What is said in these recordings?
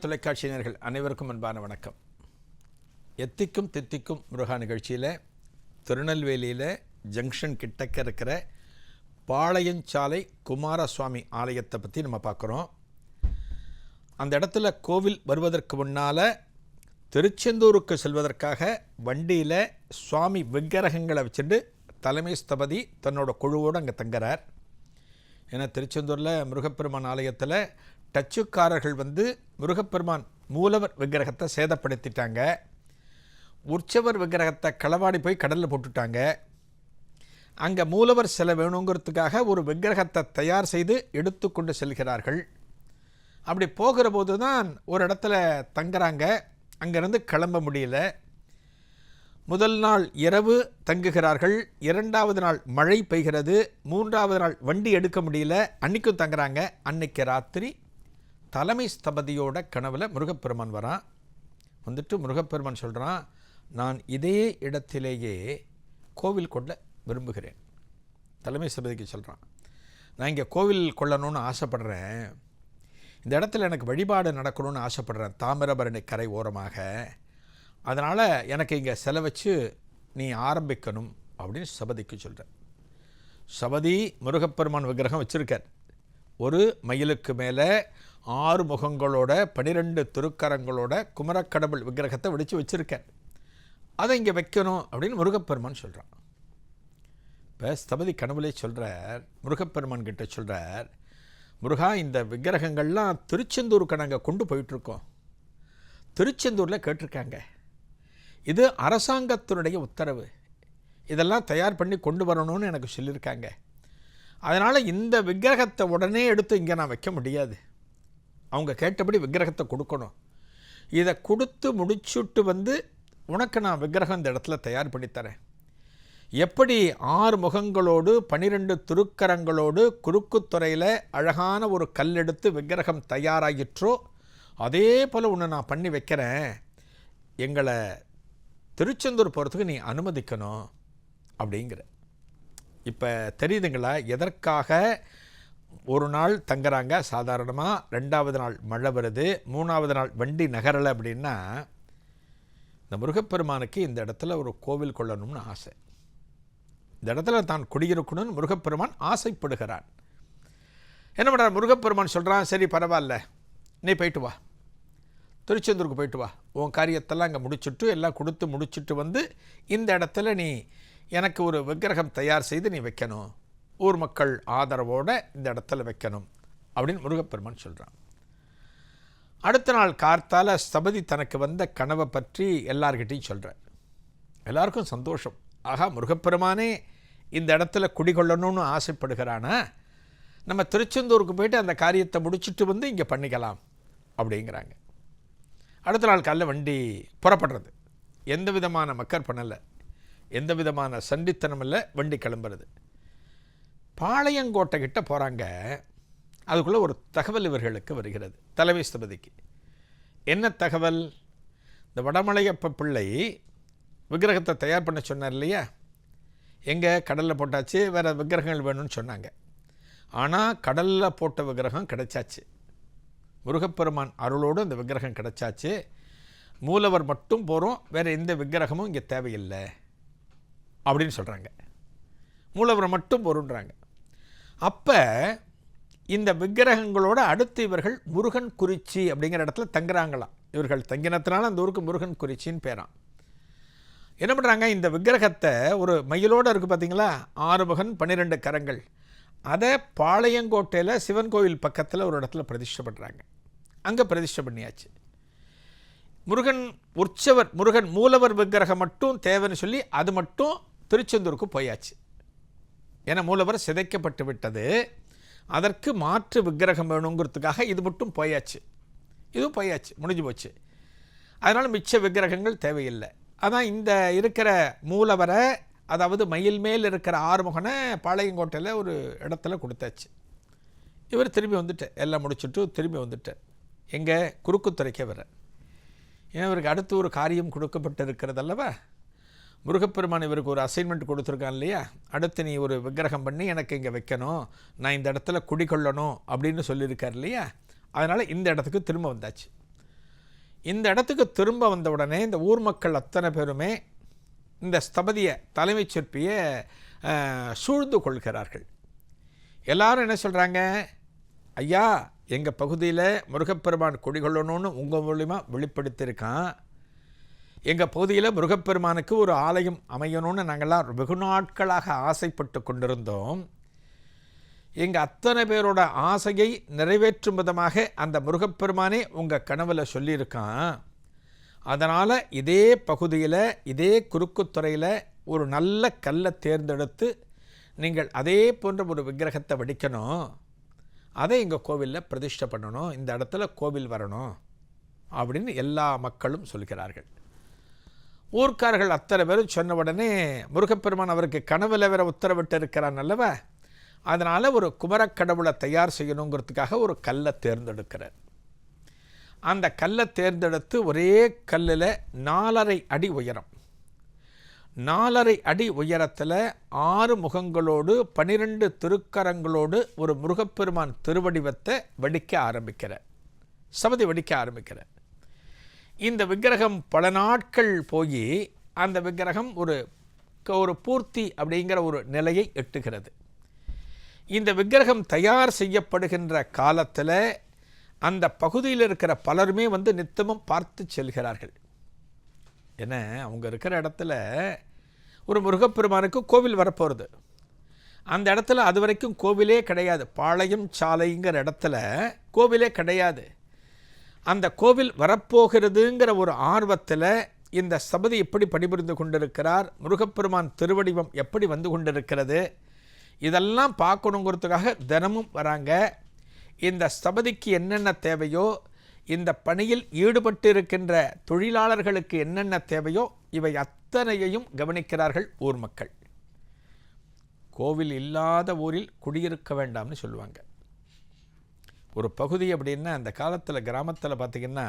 தமிழ் தொலைக்காட்சியினர்கள் அனைவருக்கும் அன்பான வணக்கம். எத்திக்கும் தித்திக்கும் முருகா நிகழ்ச்சியில் திருநெல்வேலியில் ஜங்ஷன் கிட்டக்க இருக்கிற பாளையஞ்சாலை குமாரசுவாமி ஆலயத்தை பற்றி நம்ம பார்க்குறோம். அந்த இடத்துல கோவில் வருவதற்கு முன்னால் திருச்செந்தூருக்கு செல்வதற்காக வண்டியில் சுவாமி விக்கிரகங்களை வச்சுட்டு தலைமை ஸ்தபதி தன்னோட குழுவோடு அங்கே தங்குறார். ஏன்னா திருச்செந்தூரில் முருகப்பெருமான் ஆலயத்தில் டச்சுக்காரர்கள் வந்து முருகப்பெருமான் மூலவர் விக்கிரகத்தை சேதப்படுத்திட்டாங்க. உற்சவர் விக்கிரகத்தை களவாடி போய் கடலில் போட்டுட்டாங்க. அங்கே மூலவர் சிலை வேணுங்கிறதுக்காக ஒரு விக்கிரகத்தை தயார் செய்து எடுத்து கொண்டு செல்கிறார்கள். அப்படி போகிற போது தான் ஒரு இடத்துல தங்குறாங்க. அங்கேருந்து கிளம்ப முடியல. முதல் நாள் இரவு தங்குகிறார்கள். இரண்டாவது நாள் மழை பெய்கிறது. மூன்றாவது நாள் வண்டி எடுக்க முடியல. அன்றைக்கும் தங்குறாங்க. அன்னைக்கு ராத்திரி தலைமை ஸ்தபதியோட கனவில் முருகப்பெருமான் வரான். வந்துட்டு முருகப்பெருமான் சொல்கிறான் நான் இதே இடத்திலேயே கோவில் கொள்ள விரும்புகிறேன். தலைமை ஸ்தபதிக்கு சொல்கிறான் நான் இங்கே கோவில் கொள்ளணும்னு ஆசைப்படுறேன். இந்த இடத்துல எனக்கு வழிபாடு நடக்கணும்னு ஆசைப்படுறேன் தாமிரபரணி கரை ஓரமாக. அதனால் எனக்கு இங்கே செலை வச்சு நீ ஆரம்பிக்கணும். அப்படின்னு சபதிக்கு சொல்கிறேன் சபதி முருகப்பெருமான் விக்கிரகம் வச்சுருக்கார். ஒரு மயிலுக்கு மேலே ஆறு முகங்களோட பனிரெண்டு திருக்கரங்களோட குமரக்கடவுள் விக்கிரகத்தை வெடித்து வச்சுருக்கேன் அதை இங்கே வைக்கணும் அப்படின்னு முருகப்பெருமான் சொல்கிறான் இப்போ ஸ்தபதி கனவுலே சொல்கிறார் முருகப்பெருமான் கிட்ட சொல்கிறார் முருகா இந்த விக்கிரகங்கள்லாம் திருச்செந்தூருக்கு நாங்கள் கொண்டு போயிட்டுருக்கோம். திருச்செந்தூரில் கேட்டிருக்காங்க. இது அரசாங்கத்தினுடைய உத்தரவு. இதெல்லாம் தயார் பண்ணி கொண்டு வரணும்னு எனக்கு சொல்லியிருக்காங்க. அதனால் இந்த விக்கிரகத்தை உடனே எடுத்து இங்கே நான் வைக்க முடியாது. அவங்க கேட்டபடி விக்கிரகத்தை கொடுக்கணும். இதை கொடுத்து முடிச்சுட்டு வந்து உனக்கு நான் விக்கிரகம் இந்த இடத்துல தயார் பண்ணி தரேன். எப்படி ஆறு முகங்களோடு பனிரெண்டு திருக்கரங்களோடு குறுக்குத்துறையில் அழகான ஒரு கல் எடுத்து விக்கிரகம் தயாராகிற்றோ அதே போல் ஒன்று நான் பண்ணி வைக்கிறேன். எங்களை திருச்செந்தூர் போகிறதுக்கு நீ அனுமதிக்கணும் அப்படிங்கிற. இப்போ தெரியுதுங்களா? எதற்காக ஒரு நாள் தங்குறாங்க? சாதாரணமாக ரெண்டாவது நாள் மழை வருது மூணாவது நாள் வண்டி நகரலை அப்படின்னா இந்த முருகப்பெருமானுக்கு இந்த இடத்துல ஒரு கோவில் கொள்ளணும்னு ஆசை. இந்த இடத்துல தான் குடியிருக்கணும்னு முருகப்பெருமான் ஆசைப்படுகிறான் என்ன பண்ணுறார் முருகப்பெருமான் சொல்கிறான் சரி பரவாயில்ல. நீ போயிட்டு வா. திருச்செந்தூருக்கு போயிட்டு வா. உன் காரியத்தெல்லாம் அங்கே முடிச்சுட்டு எல்லாம் கொடுத்து முடிச்சுட்டு வந்து இந்த இடத்துல நீ எனக்கு ஒரு விக்கிரகம் தயார் செய்து நீ வைக்கணும். ஊர் மக்கள் ஆதரவோடு இந்த இடத்துல வைக்கணும். அப்படின்னு முருகப்பெருமான் சொல்கிறான் அடுத்த நாள் கார்த்தால் ஸ்தபதி தனக்கு வந்த கனவை பற்றி எல்லார்கிட்டையும் சொல்கிறார் எல்லாருக்கும் சந்தோஷம். ஆகா முருகப்பெருமானே இந்த இடத்துல குடிகொள்ளணும்னு ஆசைப்படுகிறானா? நம்ம திருச்செந்தூருக்கு போயிட்டு அந்த காரியத்தை முடிச்சுட்டு வந்து இங்கே பண்ணிக்கலாம் அப்படிங்கிறாங்க. அடுத்த நாள் காலைல வண்டி புறப்படுறது. எந்த விதமான மக்கர் பண்ணலை. எந்த விதமான சண்டித்தனம் இல்லை வண்டி கிளம்புறது. பாளையங்கோட்டை கிட்ட போகிறாங்க அதுக்குள்ளே ஒரு தகவல் இவர்களுக்கு வருகிறது. தலைமை ஸ்தபதிக்கு. என்ன தகவல்? இந்த வடமலையப்ப பிள்ளை விக்கிரகத்தை தயார் பண்ண சொன்னார் இல்லையா? எங்கே? கடலில் போட்டாச்சு வேறு விக்கிரகங்கள் வேணும்னு சொன்னாங்க. ஆனால் கடலில் போட்ட விக்கிரகம் கிடைச்சாச்சு. முருகப்பெருமான் அருளோடு அந்த விக்கிரகம் கிடைச்சாச்சு. மூலவர் மட்டும் போகிறோம் வேறு எந்த விக்கிரகமும் இங்கே தேவையில்லை. அப்படின்னு சொல்கிறாங்க மூலவரம் மட்டும் பொருன்றாங்க அப்போ இந்த விக்கிரகங்களோட அடுத்து இவர்கள் முருகன் குறிச்சி அப்படிங்கிற இடத்துல தங்குறாங்களாம். இவர்கள் தங்கினத்தினால அந்த ஊருக்கு முருகன் குறிச்சின்னு பேரான் என்ன பண்ணுறாங்க இந்த விக்கிரகத்தை ஒரு மயிலோடு இருக்குது பார்த்தீங்களா ஆறுமுகன் பன்னிரெண்டு கரங்கள். அதை பாளையங்கோட்டையில் சிவன் கோவில் பக்கத்தில் ஒரு இடத்துல பிரதிஷ்டை பண்ணுறாங்க அங்கே பிரதிஷ்டை பண்ணியாச்சு. முருகன் உற்சவர் முருகன் மூலவர் விக்கிரகம் மட்டும் தேவைன்னு சொல்லி அது மட்டும் திருச்செந்தூருக்கு போயாச்சு. என மூலவர் சிதைக்கப்பட்டு விட்டது. அதற்கு மாற்று விக்கிரகம் வேணுங்கிறதுக்காக இது மட்டும் போயாச்சு. இதுவும் போயாச்சு முடிஞ்சு போச்சு. அதனால் மிச்ச விக்கிரகங்கள் தேவையில்லை. அதான் இந்த இருக்கிற மூலவரை அதாவது மயில் மேல் இருக்கிற ஆறுமுகனை பாளையங்கோட்டையில் ஒரு இடத்துல கொடுத்தாச்சு. இவர் திரும்பி வந்துட்டு எல்லாம் முடிச்சுட்டு திரும்பி வந்துட்டு எங்கே குறுக்குத்துறைக்கே வர ஏன்னா இவருக்கு அடுத்து ஒரு காரியம் கொடுக்கப்பட்டு இருக்கிறது அல்லவா முருகப்பெருமான் இவருக்கு ஒரு அசைன்மெண்ட் கொடுத்துருக்கான் இல்லையா? அடுத்து நீ ஒரு விக்கிரகம் பண்ணி எனக்கு இங்கே வைக்கணும். நான் இந்த இடத்துல குடிக்கொள்ளணும் அப்படின்னு சொல்லியிருக்கார் இல்லையா? அதனால் இந்த இடத்துக்கு திரும்ப வந்தாச்சு. இந்த இடத்துக்கு திரும்ப வந்த உடனே இந்த ஊர் மக்கள் அத்தனை பேருமே இந்த ஸ்தபதியை தலைமைச் சிற்பியை சூழ்ந்து கொள்கிறார்கள். எல்லாரும் என்ன சொல்கிறாங்க ஐயா எங்கள் பகுதியில் முருகப்பெருமான் குடிகொள்ளணும்னு உங்கள் மூலிமா வெளிப்படுத்தியிருக்கான். எங்கள் பகுதியில் முருகப்பெருமானுக்கு ஒரு ஆலயம் அமையணும்னு நாங்கள்லாம் வெகு நாட்களாக ஆசைப்பட்டு கொண்டிருந்தோம். எங்கள் அத்தனை பேரோட ஆசையை நிறைவேற்றும் விதமாக அந்த முருகப்பெருமானே உங்கள் கனவில் சொல்லியிருக்கான். அதனால் இதே பகுதியில் இதே குறுக்குத்துறையில் ஒரு நல்ல கல்லை தேர்ந்தெடுத்து நீங்கள் அதே போன்ற ஒரு விக்கிரகத்தை வடிக்கணும். அதை எங்கள் கோவிலில் பிரதிஷ்டை பண்ணணும். இந்த இடத்துல கோவில் வரணும். அப்படின்னு எல்லா மக்களும் சொல்கிறார்கள். ஊர்க்காரர்கள் அத்தனை பேரும் சொன்ன உடனே முருகப்பெருமான் அவருக்கு கனவுல வேற உத்தரவிட்டு இருக்கிறான் அல்லவா? அதனால் ஒரு குமரக்கடவுளை தயார் செய்யணுங்கிறதுக்காக ஒரு கல்லை தேர்ந்தெடுக்கிறார். அந்த கல்லை தேர்ந்தெடுத்து ஒரே கல்லில் நாலரை அடி உயரம். நாலரை அடி உயரத்தில் ஆறு முகங்களோடு பனிரெண்டு திருக்கரங்களோடு ஒரு முருகப்பெருமான் திருவடிவத்தை வெடிக்க ஆரம்பிக்கிறார். சபதி வடிக்க ஆரம்பிக்கிறார். இந்த விக்கிரகம் பல நாட்கள் போய் அந்த விக்கிரகம் ஒரு ஒரு பூர்த்தி அப்படிங்கிற ஒரு நிலையை எட்டுகிறது. இந்த விக்கிரகம் தயார் செய்யப்படுகின்ற காலத்தில் அந்த பகுதியில் இருக்கிற பலருமே வந்து நித்தமும் பார்த்து செல்கிறார்கள். ஏன்னா அவங்க இருக்கிற இடத்துல ஒரு முருகப்பெருமானுக்கு கோவில் வரப்போகிறது அந்த இடத்துல அது வரைக்கும் கோவிலே கிடையாது. பாளையம் சாலைங்கிற இடத்துல கோவிலே கிடையாது. அந்த கோவில் வரப்போகிறதுங்கிற ஒரு ஆர்வத்தில் இந்த சபதி எப்படி பணிபுரிந்து கொண்டிருக்கிறார் முருகப்பெருமான் திருவடிவம் எப்படி வந்து கொண்டிருக்கிறது இதெல்லாம் பார்க்கணுங்கிறதுக்காக தினமும் வராங்க. இந்த சபதிக்கு என்னென்ன தேவையோ இந்த பணியில் ஈடுபட்டு இருக்கின்ற தொழிலாளர்களுக்கு என்னென்ன தேவையோ இவை அத்தனையையும் கவனிக்கிறார்கள் ஊர் மக்கள். கோவில் இல்லாத ஊரில் குடியிருக்க வேண்டாம்னு சொல்லுவாங்க. ஒரு பகுதி அப்படின்னா அந்த காலத்தில் கிராமத்தில் பார்த்திங்கன்னா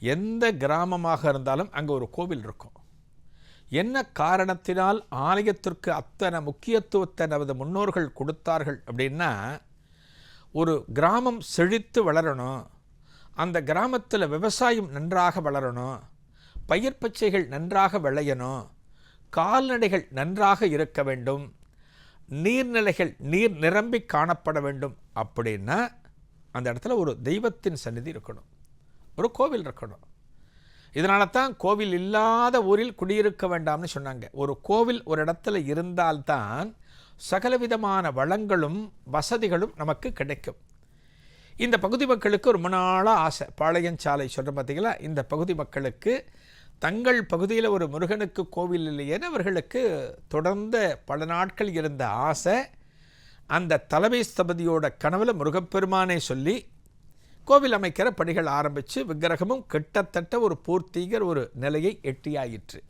எந்த கிராமமாக இருந்தாலும் அங்கே ஒரு கோவில் இருக்கும். என்ன காரணத்தினால் ஆலயத்திற்கு அத்தனை முக்கியத்துவத்தை நமது முன்னோர்கள் கொடுத்தார்கள் அப்படின்னா ஒரு கிராமம் செழித்து வளரணும் அந்த கிராமத்தில் விவசாயம் நன்றாக வளரணும் பயிர் பச்சைகள் நன்றாக விளையணும் கால்நடைகள் நன்றாக இருக்க வேண்டும் நீர்நிலைகள் நீர் நிரம்பி காணப்பட வேண்டும் அப்படின்னா அந்த இடத்துல ஒரு தெய்வத்தின் சந்நிதி இருக்கணும். ஒரு கோவில் இருக்கணும். இதனால தான் கோவில் இல்லாத ஊரில் குடியிருக்க வேண்டாம்னு சொன்னாங்க. ஒரு கோவில் ஒரு இடத்துல இருந்தால்தான் சகலவிதமான வளங்களும் வசதிகளும் நமக்கு கிடைக்கும். இந்த பகுதி மக்களுக்கு ரொம்ப நாளாக ஆசை. பாளையஞ்சாலை சொல்கிற பார்த்திங்களா இந்த பகுதி மக்களுக்கு தங்கள் பகுதியில் ஒரு முருகனுக்கு கோவில் இல்லையேன்னு அவர்களுக்கு தொடர்ந்த பல நாட்கள் இருந்த ஆசை. அந்த தலைமை ஸ்தபதியோட கனவில் முருகப்பெருமானே சொல்லி கோவில் அமைக்கிற பணிகள் ஆரம்பித்து விக்கிரகமும் கிட்டத்தட்ட ஒரு பூர்த்திகர் ஒரு நிலையை எட்டியாயிற்று.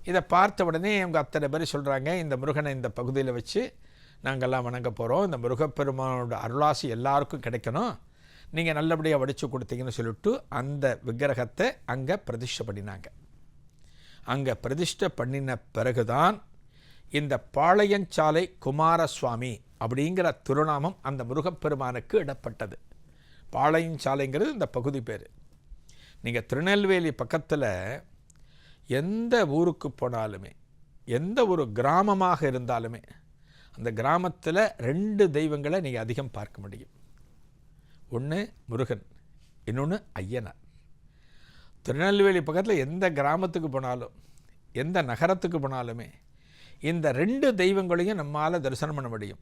இதை பார்த்த உடனே அவங்க அத்தனை பேர் சொல்கிறாங்க இந்த முருகனை இந்த பகுதியில் வச்சு நாங்கள்லாம் வணங்க போகிறோம் இந்த முருகப்பெருமானோட அருளாசி எல்லாருக்கும் கிடைக்கணும். நீங்கள் நல்லபடியாக வடித்து கொடுத்தீங்கன்னு சொல்லிட்டு அந்த விக்கிரகத்தை அங்கே பிரதிஷ்டை பண்ணினாங்க. அங்கே பிரதிஷ்டை பண்ணின பிறகுதான் இந்த பாளையஞ்சாலை குமாரசுவாமி அப்படிங்கிற திருநாமம் அந்த முருகப்பெருமானுக்கு இடப்பட்டது. பாளையஞ்சாலைங்கிறது இந்த பகுதி பேர். நீங்கள் திருநெல்வேலி பக்கத்தில் எந்த ஊருக்கு போனாலுமே எந்த ஒரு கிராமமாக இருந்தாலுமே அந்த கிராமத்தில் ரெண்டு தெய்வங்களை நீங்கள் அதிகம் பார்க்க முடியும். ஒன்று முருகன் இன்னொன்று ஐயனார். திருநெல்வேலி பக்கத்தில் எந்த கிராமத்துக்கு போனாலும் எந்த நகரத்துக்கு போனாலுமே இந்த ரெண்டு தெய்வங்களையும் நம்மால் தரிசனம் பண்ண முடியும்.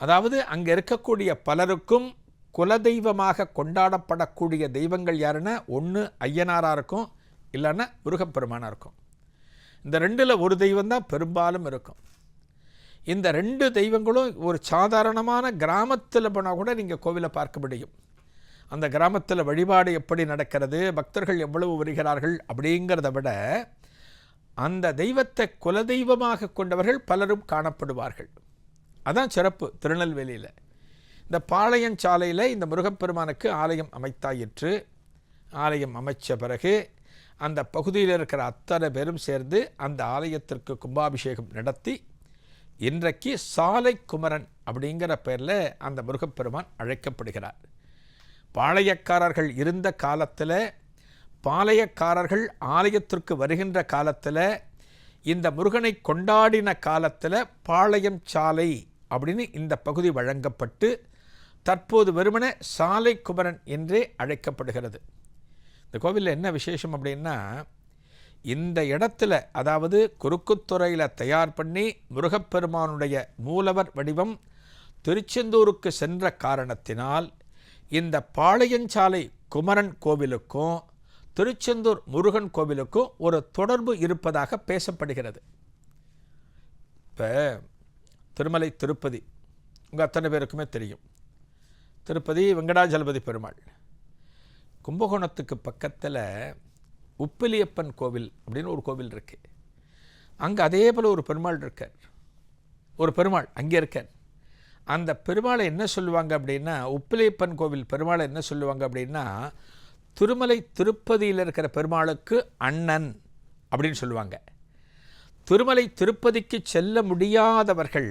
அதாவது அங்கே இருக்கக்கூடிய பலருக்கும் குலதெய்வமாக கொண்டாடப்படக்கூடிய தெய்வங்கள் யாருன்னா ஒன்று ஐயனாராக இருக்கும் இல்லைன்னா முருகப்பெருமானாக இருக்கும் இந்த ரெண்டில் ஒரு தெய்வம் தான் பெரும்பாலும் இருக்கும். இந்த ரெண்டு தெய்வங்களும் ஒரு சாதாரணமான கிராமத்தில் போனால் கூட நீங்கள் கோவிலை பார்க்க முடியும். அந்த கிராமத்தில் வழிபாடு எப்படி நடக்கிறது பக்தர்கள் எவ்வளவு வருகிறார்கள் அப்படிங்கிறத விட அந்த தெய்வத்தை குலதெய்வமாக கொண்டவர்கள் பலரும் காணப்படுவார்கள். அதான் சிறப்பு திருநெல்வேலியில். இந்த பாளையஞ்சாலையில் இந்த முருகப்பெருமானுக்கு ஆலயம் அமைத்தாயிற்று ஆலயம் அமைச்ச பிறகு அந்த பகுதியில் இருக்கிற அத்தனை பேரும் சேர்ந்து அந்த ஆலயத்திற்கு கும்பாபிஷேகம் நடத்தி இன்றைக்கு சாலை குமரன் அப்படிங்கிற பேரில் அந்த முருகப்பெருமான் அழைக்கப்படுகிறார். பாளையக்காரர்கள் இருந்த காலத்தில் பாளையக்காரர்கள் ஆலயத்திற்கு வருகின்ற காலத்தில் இந்த முருகனை கொண்டாடின காலத்தில் பாளையம் சாலை அப்படின்னு இந்த பகுதி வழங்கப்பட்டு தற்போது வெறுமனே சாலை குமரன் என்றே அழைக்கப்படுகிறது. இந்த கோவிலில் என்ன விசேஷம் அப்படின்னா இந்த இடத்துல அதாவது குறுக்குத்துறையில் தயார் பண்ணி முருகப்பெருமானுடைய மூலவர் வடிவம் திருச்செந்தூருக்கு சென்ற காரணத்தினால் இந்த பாளையஞ்சாலை குமரன் கோவிலுக்கும் திருச்செந்தூர் முருகன் கோவிலுக்கும் ஒரு தொடர்பு இருப்பதாக பேசப்படுகிறது. இப்போ திருமலை திருப்பதி உங்கள் அத்தனை பேருக்குமே தெரியும். திருப்பதி வெங்கடாஜலபதி பெருமாள். கும்பகோணத்துக்கு பக்கத்தில் உப்பிலியப்பன் கோவில் அப்படின்னு ஒரு கோவில் இருக்கு. அங்கே அதே போல் ஒரு பெருமாள் இருக்கார். ஒரு பெருமாள் அங்கே இருக்கார். அந்த பெருமாளை என்ன சொல்லுவாங்க அப்படின்னா உப்பிலியப்பன் கோவில் பெருமாளை என்ன சொல்லுவாங்க அப்படின்னா திருமலை திருப்பதியில் இருக்கிற பெருமாளுக்கு அண்ணன் அப்படின்னு சொல்லுவாங்க. திருமலை திருப்பதிக்கு செல்ல முடியாதவர்கள்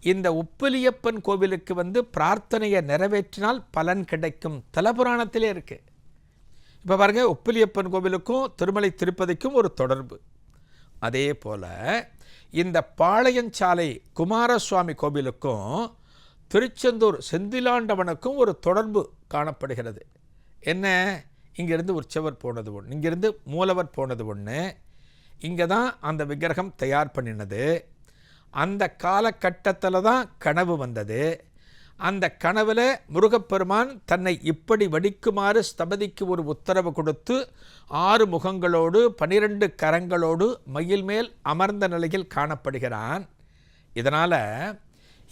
இந்த உப்பிலியப்பன் கோவிலுக்கு வந்து பிரார்த்தனையை நிறைவேற்றினால் பலன் கிடைக்கும் தலபுராணத்திலே இருக்குது இப்போ பாருங்க உப்பிலியப்பன் கோவிலுக்கும் திருமலை திருப்பதிக்கும் ஒரு தொடர்பு. அதே போல் இந்த பாளையஞ்சாலை குமாரசுவாமி கோவிலுக்கும் திருச்செந்தூர் செந்திலாண்டவனுக்கும் ஒரு தொடர்பு காணப்படுகிறது. என்ன? இங்கேருந்து உற்சவர் போனது ஒன்று இங்கேருந்து மூலவர் போனது ஒன்று இங்கே தான் அந்த விக்கிரகம் தயார் பண்ணினது. அந்த காலகட்டத்தில் தான் கனவு வந்தது. அந்த கனவில் முருகப்பெருமான் தன்னை இப்படி வடிக்குமாறு ஸ்தபதிக்கு ஒரு உத்தரவு கொடுத்து ஆறு முகங்களோடு பனிரெண்டு கரங்களோடு மயில் மேல் அமர்ந்த நிலையில் காணப்படுகிறான். இதனால்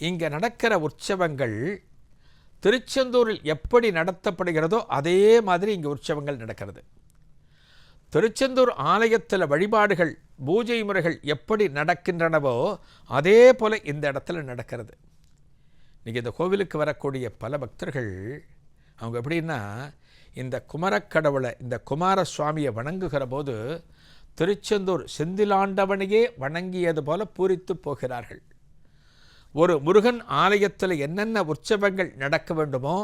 இங்கே நடக்கிற உற்சவங்கள் திருச்செந்தூரில் எப்படி நடத்தப்படுகிறதோ அதே மாதிரி இங்கே உற்சவங்கள் நடக்கிறது. திருச்செந்தூர் ஆலயத்தில் வழிபாடுகள் பூஜை முறைகள் எப்படி நடக்கின்றனவோ அதே போல் இந்த இடத்துல நடக்கிறது. இன்றைக்கி இந்த கோவிலுக்கு வரக்கூடிய பல பக்தர்கள் அவங்க எப்படின்னா இந்த குமரக்கடவுளை இந்த குமார சுவாமியை வணங்குகிற போது திருச்செந்தூர் செந்திலாண்டவனையே வணங்கியது போல பூரித்து போகிறார்கள். ஒரு முருகன் ஆலயத்தில் என்னென்ன உற்சவங்கள் நடக்க வேண்டுமோ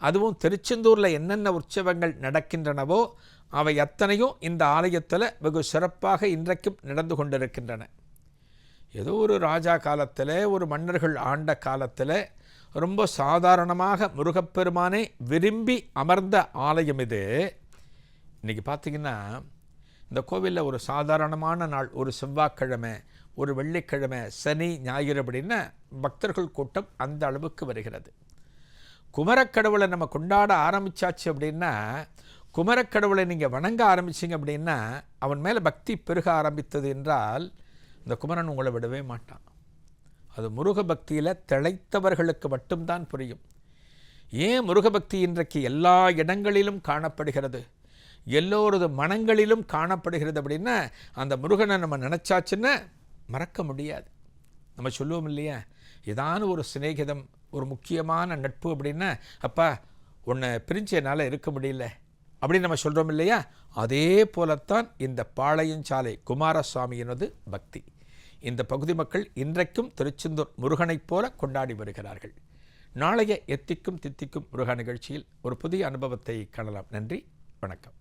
அதுவும் திருச்செந்தூரில் என்னென்ன உற்சவங்கள் நடக்கின்றனவோ அவை அத்தனையும் இந்த ஆலயத்தில் வெகு சிறப்பாக இன்றைக்கும் நடந்து கொண்டிருக்கின்றன. ஏதோ ஒரு ராஜா காலத்தில் ஒரு மன்னர்கள் ஆண்ட காலத்தில் ரொம்ப சாதாரணமாக முருகப்பெருமானை விரும்பி அமர்ந்த ஆலயம் இது. இன்றைக்கி பார்த்திங்கன்னா இந்த கோவிலில் ஒரு சாதாரணமான நாள் ஒரு செவ்வாய்க்கிழமை ஒரு வெள்ளிக்கிழமை சனி ஞாயிறு அப்படின்னா பக்தர்கள் கூட்டம் அந்த அளவுக்கு வருகிறது. குமரக்கடவுளை நம்ம கொண்டாட ஆரம்பித்தாச்சு அப்படின்னா குமரக்கடவுளை நீங்கள் வணங்க ஆரம்பிச்சிங்க அப்படின்னா அவன் மேலே பக்தி பெருக ஆரம்பித்தது என்றால் இந்த குமரன் உங்களை விடவே மாட்டான். அது முருக பக்தியில் திளைத்தவர்களுக்கு மட்டும்தான் புரியும். ஏன் முருகபக்தி இன்றைக்கு எல்லா இடங்களிலும் காணப்படுகிறது? எல்லோரது மனங்களிலும் காணப்படுகிறது அப்படின்னா அந்த முருகனை நம்ம நினச்சாச்சுன்னா மறக்க முடியாது. நம்ம சொல்லுவோம் இல்லையா? ஏதான ஒரு சிநேகிதம் ஒரு முக்கியமான நட்பு அப்படின்னா அப்பா உன்னை பிரிஞ்சு என்னால் இருக்க முடியல. அப்படின்னு நம்ம சொல்கிறோம் இல்லையா? அதே போலத்தான் இந்த பாளையஞ்சாலை குமாரசுவாமியினது பக்தி. இந்த பகுதி மக்கள் இன்றைக்கும் திருச்செந்தூர் முருகனைப் போல கொண்டாடி வருகிறார்கள். நாளைய எத்திக்கும் தித்திக்கும் முருகா நிகழ்ச்சியில் ஒரு புதிய அனுபவத்தை காணலாம். நன்றி வணக்கம்.